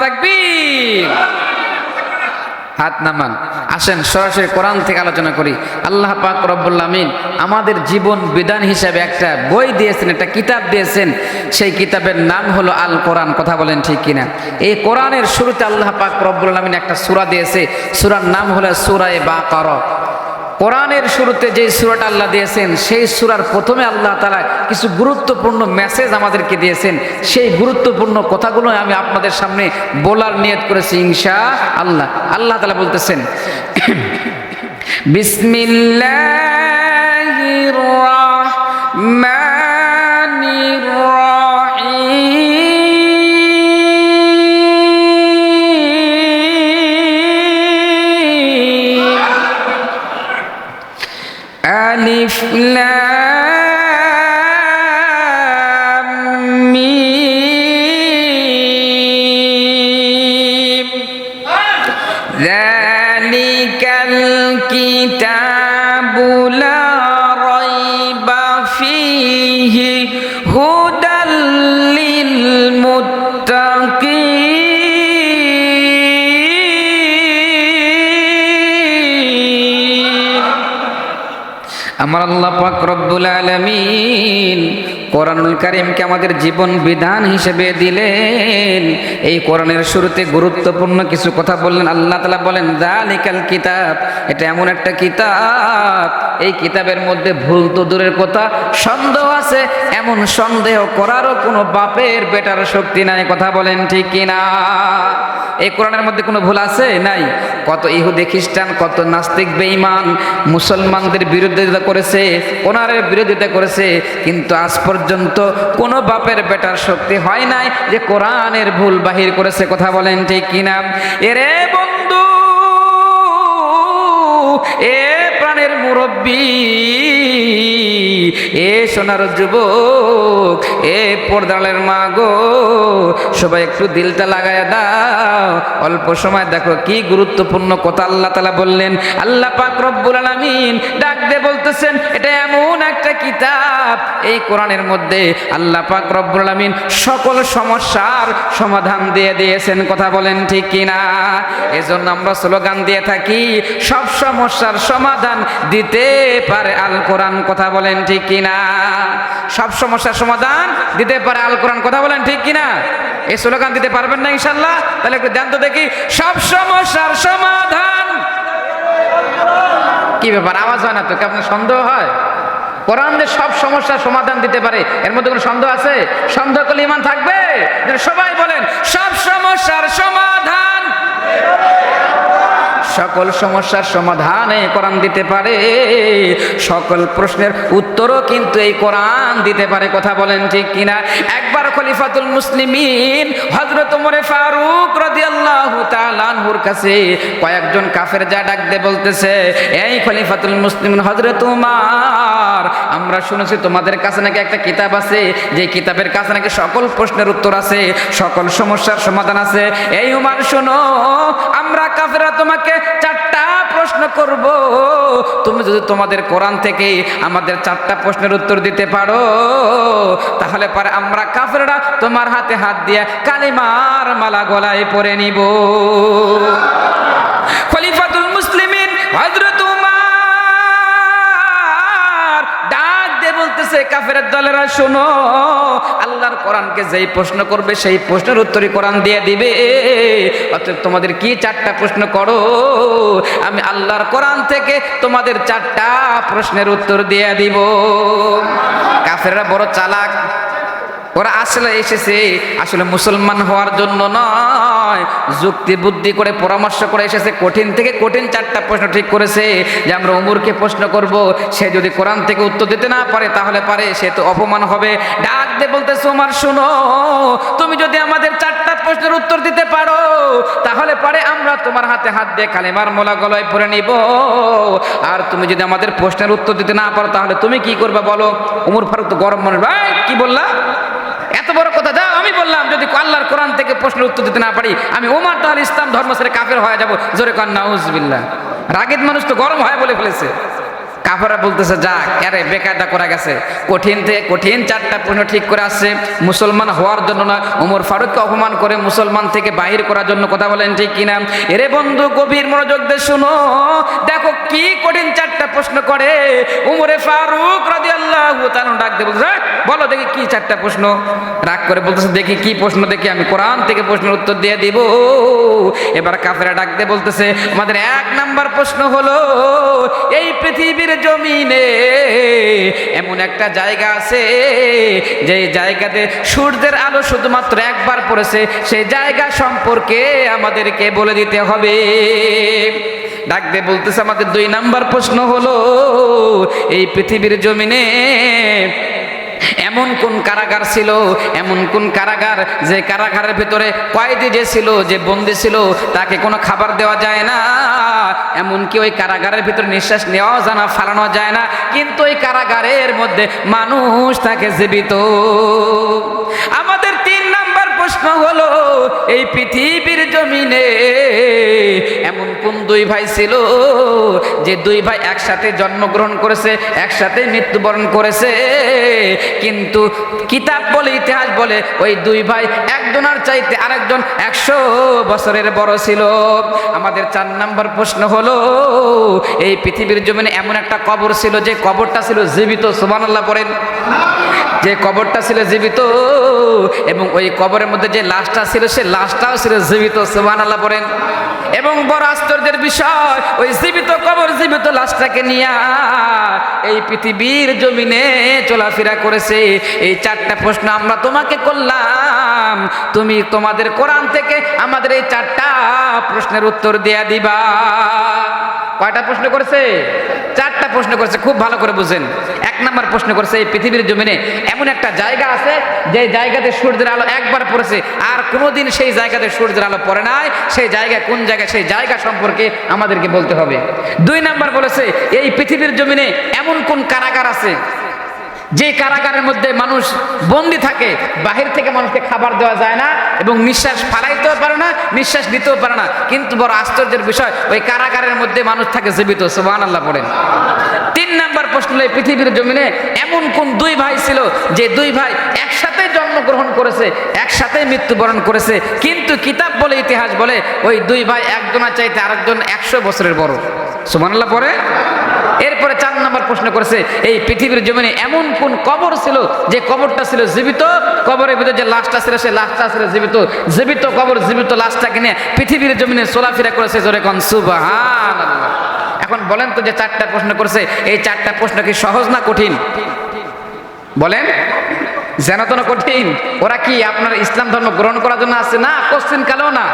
তাকবীর। হাত নামান। আসেন, সরাসরি কোরআন থেকে আলোচনা করি। আল্লাহ পাক রব্বুল আমিন আমাদের জীবন বিধান হিসাবে একটা বই দিয়েছেন, একটা কিতাব দিয়েছেন। সেই কিতাবের নাম হলো আল কোরআন। কথা বলেন ঠিক কিনা? এই কোরআনের শুরুতে আল্লাহ পাক রব্বুল আমিন একটা সুরা দিয়েছে। সূরার নাম হলো সুরায় বা বাকারা। কোরআনের শুরুতে যে সুরাটা আল্লাহ দিয়েছেন, সেই সুরার প্রথমে আল্লাহ তালা কিছু গুরুত্বপূর্ণ মেসেজ আমাদেরকে দিয়েছেন। সেই গুরুত্বপূর্ণ কথাগুলো আমি আপনাদের সামনে বলার নিয়ত করেছি ইংসা আল্লাহ আল্লাহ তালা বলতেছেন, বিসমিল্লাহির فيه هدى للمتقين أمر الله رب العالمين কোরআনুল কারিমকে আমাদের জীবন বিধান হিসেবে দিলেন। এই কোরআনের শুরুতে গুরুত্বপূর্ণ কিছু কথা বললেন। আল্লাহ তালা বলেন, দালিকাল কিতাব। এটা এমন একটা কিতাব। এই কিতাবের মধ্যে ভুল তো দূরের কথা, সন্দেহ আছে। এমন সন্দেহ করারও কোনো বাপের বেটার শক্তি নাই। কথা বলেন ঠিক কিনা? এই কোরআনের মধ্যে কোনো ভুল আছে? নাই। কত ইহুদি খ্রিস্টান, কত নাস্তিক বেঈমান, মুসলমানদের বিরোধিতা করেছে, ওনারের বিরোধিতা করেছে, কিন্তু আজ পর্যন্ত কোনো বাপের বেটার শক্তি হয় নাই যে কোরআনের ভুল বাহির করেছে, কথা বলেন ঠিক কিনা? এরে বন্ধু, এ মুরব্বী। এ সোনার যুবক, এ পর্দালের মা গো সবাই একটু দিলটা লাগায় দাও। অল্প সময় দেখো, কি গুরুত্বপূর্ণ কথা আল্লাহ তালা বললেন। আল্লাহ পাক রব্বুল ডাক বলতেছেন, এটা এমন একটা কিতাব। এই কোরআনের মধ্যে আল্লাহ পাক রব্বুল আলামিন সকল সমস্যার সমাধান দিয়ে দিয়েছেন। কথা বলেন ঠিক কিনা? এজন্য আমরা স্লোগান দিয়ে থাকি, সব সমস্যার সমাধান দিতে পারে আল কোরআন কথা বলেন ঠিক কিনা? সব সমস্যার সমাধান দিতে পারে আল কোরআন কথা বলেন ঠিক কিনা? এই স্লোগান দিতে পারবেন না ইনশাল্লাহ তাহলে একটু জানতো দেখি। সব সমস্যার সমাধান। কি ব্যাপার, আওয়াজ হয় না তো? কি আপনার সন্দেহ হয়? কোরআন যে সব সমস্যার সমাধান দিতে পারে। এর মধ্যে কোনো সন্দেহ আছে? সন্দেহ করলে ইমান থাকবে? সবাই বলেন, সব সমস্যার সমাধান। সকল সমস্যার সমাধানে কোরআন দিতে পারে। সকল প্রশ্নের উত্তরও কিন্তু এই কোরআন দিতে পারে, কথা বলেন ঠিক কিনা? একবার খলিফাতুল মুসলিমিন হজরত উমরে ফারুক রাদিয়াল্লাহু তাআলা কাছে কয়েকজন কাফের যা ডাক বলতেছে, এই খলিফাতুল মুসলিমিন হজরত উমার, আমরা শুনেছি তোমাদের কাছে নাকি একটা কিতাব আছে, যে কিতাবের কাছে নাকি সকল প্রশ্নের উত্তর আছে, সকল সমস্যার সমাধান আছে। এই উমার, শোনো, আমরা কাফেরা তোমাকে চারটা প্রশ্ন করব। তুমি যদি তোমাদের কোরআন থেকে আমাদের চারটা প্রশ্নের উত্তর দিতে পারো, তাহলে পরে আমরা কাফেররা তোমার হাতে হাত দিয়ে কালিমার মালা গলায় পরে নিব। কাফের দলেরা, শোনো, আল্লাহর কোরআনকে যেই প্রশ্ন করবে, সেই প্রশ্নের উত্তরই কোরআন দিয়ে দিবে। অতএব তোমাদের কি চারটা প্রশ্ন করো? আমি আল্লাহর কোরআন থেকে তোমাদের চারটা প্রশ্নের উত্তর দিয়ে দিব। কাফেররা বড় চালাক। ওরা আসলে এসেছে আসলে মুসলমান হওয়ার জন্য নয়। যুক্তি বুদ্ধি করে, পরামর্শ করে এসেছে। কঠিন থেকে কঠিন চারটা প্রশ্ন ঠিক করেছে যে আমরা উমরকে প্রশ্ন করব। সে যদি কোরআন থেকে উত্তর দিতে না পারে তাহলে পারে, সে তো অপমান হবে। ডাক দিয়ে বলতেছে, উমার, শুনো, তুমি যদি আমাদের চারটা প্রশ্নের উত্তর দিতে পারো, তাহলে পারে, আমরা তোমার হাতে হাত দিয়ে কালেমার মোলা গলায় পরে নিব। আর তুমি যদি আমাদের প্রশ্নের উত্তর দিতে না পারো, তাহলে তুমি কি করবে বলো? উমর ফারুক তো গরম মনে ভাই কি বললা এত বড় কথা দাও আমি বললাম, যদি আল্লাহর কোরআন থেকে প্রশ্নের উত্তর দিতে না পারি, আমি ওমার তাহলে ইসলাম ধর্ম ছেড়ে কাফের হয়ে যাব। জোরে কন্যা উজবিল্লা মানুষ তো গরম হয় বলে ফেলেছে। কাফেরা বলতেছে যা আরে বেকায়দা করা গেছে? কঠিন থেকে কঠিন চারটা প্রশ্ন ঠিক করে আসছে। মুসলমান হওয়ার জন্য না উমর ফারুককে অপমান করে মুসলমান থেকে বাহির করার জন্য কথা বলেন ঠিক কিনা? এরে বন্ধু গভীর মনোযোগ দিয়ে শুনো। দেখো কি কঠিন চারটা প্রশ্ন করে। উমরে ফারুক রাদিয়াল্লাহু তাআলা ডাক দিয়ে বলছে "এই, বলো দেখি কি চারটা প্রশ্ন? রাগ করে বলতেছে দেখি কি প্রশ্ন দেখি আমি কোরআন থেকে প্রশ্নের উত্তর দিয়ে দিব। এবার কাফেরা ডাক দিয়ে বলতেছে আমাদের এক নাম্বার প্রশ্ন হলো এই পৃথিবীর জমিনে। এমন একটা জায়গা আছে যে জায়গাতে সূর্যের আলো শুধুমাত্র একবার পড়েছে, সেই জায়গা সম্পর্কে আমাদেরকে বলে দিতে হবে। ডাক দিয়ে বলতেছে আমাদের দুই নাম্বার প্রশ্ন হলো, এই পৃথিবীর জমিনে এমন কোন কারাগার ছিল, এমন কোন কারাগার যে কারাগারের ভিতরে কয়েদি যে ছিল, যে বন্দি ছিল, তাকে কোনো খাবার দেওয়া যায় না। এমনকি ওই কারাগারের ভিতরে নিঃশ্বাস নেওয়াও জানা, ফালানো যায় না। কিন্তু ওই কারাগারের মধ্যে মানুষ তাকে জীবিত। আমাদের প্রশ্ন হলো, এই পৃথিবীর জমিনে এমন কোন দুই ভাই ছিল যে দুই ভাই একসাথে জন্মগ্রহণ করেছে, একসাথে মৃত্যুবরণ করেছে? কিন্তু কিতাব বলে, ইতিহাস বলে, ওই দুই ভাই একজনের চাইতে আরেকজন একশো বছরের বড় ছিল। আমাদের চার নাম্বার প্রশ্ন হলো, এই পৃথিবীর জমিনে এমন একটা কবর ছিল যে কবরটা ছিল জীবিত, সুবহানাল্লাহ পড়েন। যে কবরটা ছিল জীবিত এবং ওই কবরের মধ্যে যে লাশটা ছিল, সে লাশটাও ছিল জীবিত সুবহান আল্লাহ পড়েন এবং বড় আশ্চর্যের বিষয়, ওই জীবিত কবর, জীবিত লাশটাকে নিয়ে এই পৃথিবীর জমিনে চলাফেরা করেছে। এই চারটা প্রশ্ন আমরা তোমাকে করলাম। তুমি তোমাদের কোরআন থেকে আমাদের এই চারটা প্রশ্নের উত্তর দেয়া দিবা। কয়টা প্রশ্ন করেছে? চারটা প্রশ্ন করেছে, খুব ভালো করে বুঝেন। এক নম্বর প্রশ্ন করেছে, এই পৃথিবীর জমিনে এমন একটা জায়গা আছে, যে জায়গাতে সূর্যের আলো একবার পড়েছে, আর কোনোদিন সেই জায়গাতে সূর্যের আলো পড়ে নাই। সেই জায়গা কোন জায়গায়, সেই জায়গা সম্পর্কে আমাদেরকে বলতে হবে। দুই নাম্বার বলেছে, এই পৃথিবীর জমিনে এমন কোন কারাগার আছে যে কারাগারের মধ্যে মানুষ বন্দি থাকে, বাহির থেকে মানুষকে খাবার দেওয়া যায় না এবং নিঃশ্বাস ফালাইতেও পারে না, নিঃশ্বাস নিতেও পারে না। কিন্তু বড় আশ্চর্যের বিষয়, ওই কারাগারের মধ্যে মানুষ থাকে জীবিত সুবহান আল্লাহ পড়েন তিন নাম্বার প্রশ্ন এই পৃথিবীর জমিনে এমন কোন দুই ভাই ছিল যে দুই ভাই একসাথে জন্মগ্রহণ করেছে, একসাথে মৃত্যুবরণ করেছে, কিন্তু কিতাব বলে, ইতিহাস বলে, ওই দুই ভাই একজনের চাইতে আরেকজন একশো বছরের বড়। সোমান আল্লাহ পরে এরপরে চার নম্বর প্রশ্ন করেছে, এই পৃথিবীর জমিনে এমন কোন কবর ছিল যে কবরটা ছিল জীবিত? কবরের ভিতরে যে লাশটা ছিল, সেই লাশটা ছিল জীবিত। জীবিত কবর, জীবিত লাশটাকে নিয়ে পৃথিবীর জমিনে চলাফেরা করেছে জোরে কন সুবাহান এখন বলেন তো যে চারটা প্রশ্ন করেছে, এই চারটা প্রশ্ন কি সহজ না কঠিন? বলেন, যেন তো কঠিন। ওরা কি আপনার ইসলাম ধর্ম গ্রহণ করার জন্য আসছে না? কোশ্চিন কালেও না?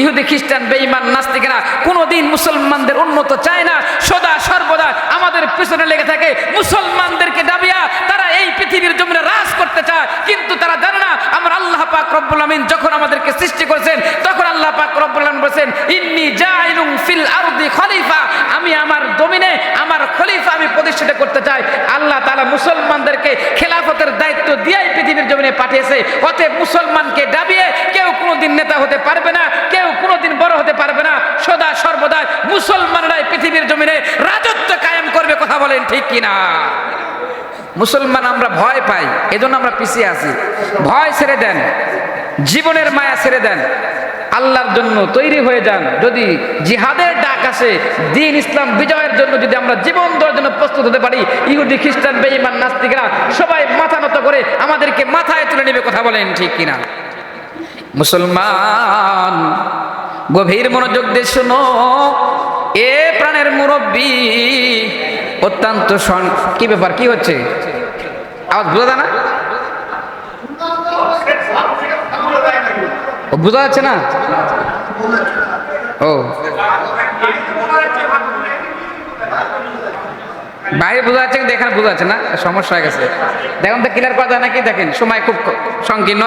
ইহুদি, খ্রিস্টান, বেঈমান, নাস্তিকেরা কোনোদিন মুসলমানদের উন্নত চায় না। সদা, সর্বদা আমাদের পিছনে লেগে থাকে মুসলমানদেরকে দাবিয়া তারা এই পৃথিবীর জমিনে রাজ করতে চায়। কিন্তু তারা জানে না, আমার আল্লাহ পাক রব্বুল আমিন যখন আমাদেরকে সৃষ্টি করেছেন, তখন আল্লাহ পাক রব্বুল আমিন বলেছেন, ইন্নি জাইলুম ফিল আরদি খলিফা। আমি আমার জমিনে, আমার খলিফা আমি প্রতিষ্ঠিত করতে চাই। আল্লাহ তাআলা মুসলমানদেরকে খেলাফতের দায়িত্ব দিয়েই পৃথিবীর জমিনে পাঠিয়েছে। অতএব মুসলমানকে দাবিয়ে কেউ কোনোদিন নেতা হতে পারবে না, কেউ কোনোদিন বড় হতে পারবে না সদা সর্বদা মুসলমানরাই পৃথিবীর জমিনে রাজত্ব কায়েম করবে, কথা বলেন ঠিক কিনা? মুসলমান আমরা ভয় পাই, এজন্য আমরা পিছিয়ে আছি। ভয় ছেড়ে দেন, জীবনের মায়া ছেড়ে দেন, আল্লাহর জন্য তৈরি হয়ে যান। যদি জিহাদের ডাক আসে, দিন ইসলাম বিজয়ের জন্য যদি আমরা জীবন দেওয়ার জন্য প্রস্তুত হতে পারি, ইহুদি, খ্রিস্টান, বেঈমান, নাস্তিকরা সবাই মাথা নত করে আমাদেরকে মাথায় তুলে নেবে, কথা বলেন ঠিক কিনা? মুসলমান, গভীর মনোযোগ দিয়ে শোনো। এ প্রাণের মুরব্বী, অত্যন্ত কি ব্যাপার, কি হচ্ছে? আওয়াজ বোঝা যায় না? বোঝা যাচ্ছে না? ও বাইরে বোঝা যাচ্ছে কিন্তু এখানে বোঝা যাচ্ছে না, সমস্যা হয়ে গেছে। দেখুন তো ক্লিয়ার করা যায় নাকি? দেখেন, সময় খুব সংকীর্ণ।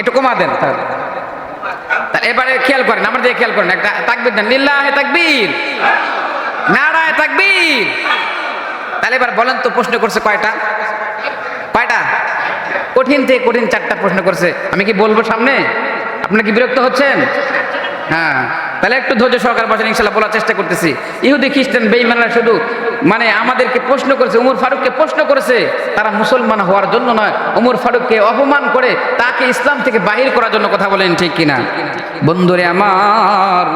একটু কমা দেন তাহলে এবারে খেয়াল করেন, আমার দিকে খেয়াল করেন। একটা তাকবির দেন, লিল্লাহে তাকবীর। নারায় তাকবীর। তাহলে এবার বলেন তো প্রশ্ন করছে কয়টা? কয়টা? কঠিন থেকে কঠিন চারটা প্রশ্ন করছে। আমি কি বলব সামনে? আপনারা কি বিরক্ত হচ্ছেন? হ্যাঁ। তাহলে একটু ধৈর্য সহকারে বসেন, ইনশাল্লাহ বলার চেষ্টা করতেছি। ইহুদি, খ্রিস্টান বেইমানরা শুধু মানে আমাদেরকে প্রশ্ন করেছে, উমর ফারুককে প্রশ্ন করেছে, তারা মুসলমান হওয়ার জন্য নয়, উমর ফারুককে অপমান করে তাকে ইসলাম থেকে বাহির করার জন্য কথা বলেন, ঠিক কিনা? বন্ধুরে আমার,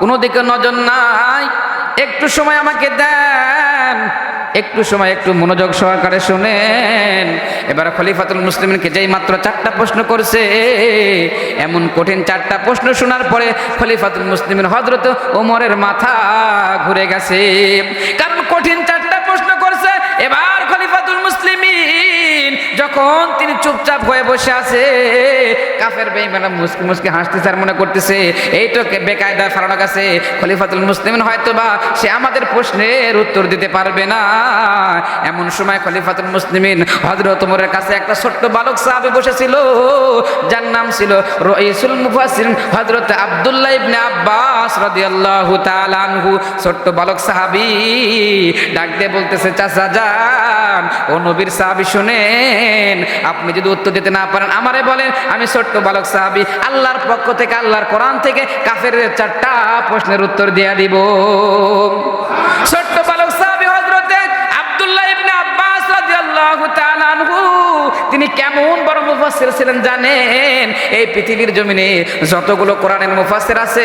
কোনো দিকে নজর নাই, একটু সময় আমাকে দেন। একটু সময়, একটু মনোযোগ সহকারে শোনেন। এবার খলিফাতুল মুসলিমকে যেই মাত্র চারটা প্রশ্ন করছে, এমন কঠিন চারটা প্রশ্ন শোনার পরে খলিফাতুল মুসলিমের হজরত ওমরের মাথা ঘুরে গেছে। কারণ কঠিন চারটা প্রশ্ন করছে এবার খলিফাতুল মুসলিমিন তিনি চুপচাপ হয়ে বসে আছে, কাফের বেইমানা মুসকি মুসকি হাসতেছে আর মনে করতেছে, এই তো বেকায়দা ফারানো কাছে, খলিফাতুল মুসলিমিন হয়তো বা সে আমাদের প্রশ্নের উত্তর দিতে পারবে না। এমন সময় খলিফাতুল মুসলিমিন হজরত উমরের কাছে একটা ছোট্ট বালক সাহাবী বসেছিল, যার নাম ছিল রইসুল মুফাসসির হযরত আব্দুল্লাহ ইবনে আব্বাস রাদিয়াল্লাহু তাআলা আনহু। ছোট্ট বালক সাহাবী ডাক দিয়ে বলতেছে, চাচা, যান। ও নবীর সাহাবী শুনেন আপনি যদি উত্তর দিতে না পারেন, আমারে বলেন, আমি ছোট্ট বালক সাহাবি, আল্লাহর পক্ষ থেকে, আল্লাহর কোরআন থেকে কাফের চারটা প্রশ্নের উত্তর দিয়া দিব। ছোট্ট বড় ছিলেন জানেন, এই পৃথিবীর জমিনে যতগুলো কোরআনের মুফাসসির আছে,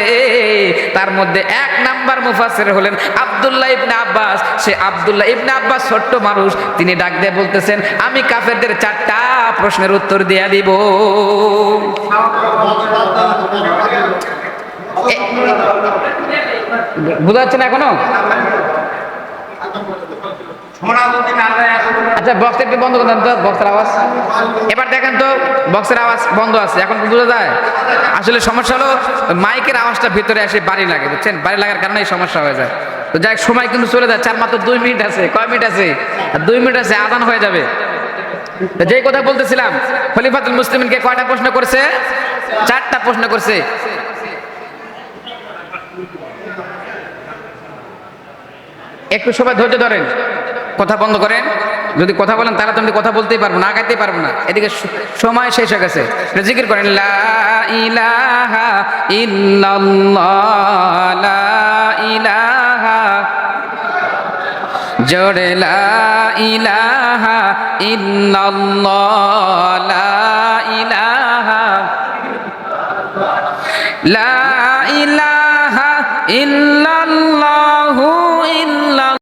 তার মধ্যে এক নাম্বার হলেন ইবনে আব্বাস। সে আব্দুল্লাহ ইবনে আব্বাস ছোট্ট মানুষ, তিনি ডাক দিয়ে বলতেছেন, আমি কাফেরদের চারটা প্রশ্নের উত্তর দিয়ে দিব। বোঝা যাচ্ছে না এখনও? আচ্ছা বক্সটা একটু বন্ধ করেন তো বক্সের আওয়াজ। এবার দেখেন তো বক্সের আওয়াজ বন্ধ আছে, এখন বোঝা যায়? আসলে সমস্যা হলো, মাইকের আওয়াজটা ভিতরে এসে বাড়ি লাগে, বুঝছেন? বাড়ি লাগার কারণে সমস্যা হয়ে যায়। তো যাই সময় কিন্তু চলে যায় চার মাত্র দুই মিনিট আছে, কয় মিনিট আছে? দুই মিনিট আছে আদান হয়ে যাবে। যেই কথা বলতেছিলাম, খলিফাতুল মুসলিমকে কয়টা প্রশ্ন করছে? চারটা প্রশ্ন করছে। একটু সবাই ধৈর্য ধরেন। কথা বন্ধ করেন। যদি কথা বলেন, তাহলে তো আমি কথা বলতেই পারব না, আগাইতেই পারব না। এদিকে সময় শেষ হয়ে গেছে। জিকির করেন ইলাহা লা ইলাহা জোরে লা ইলাহা লা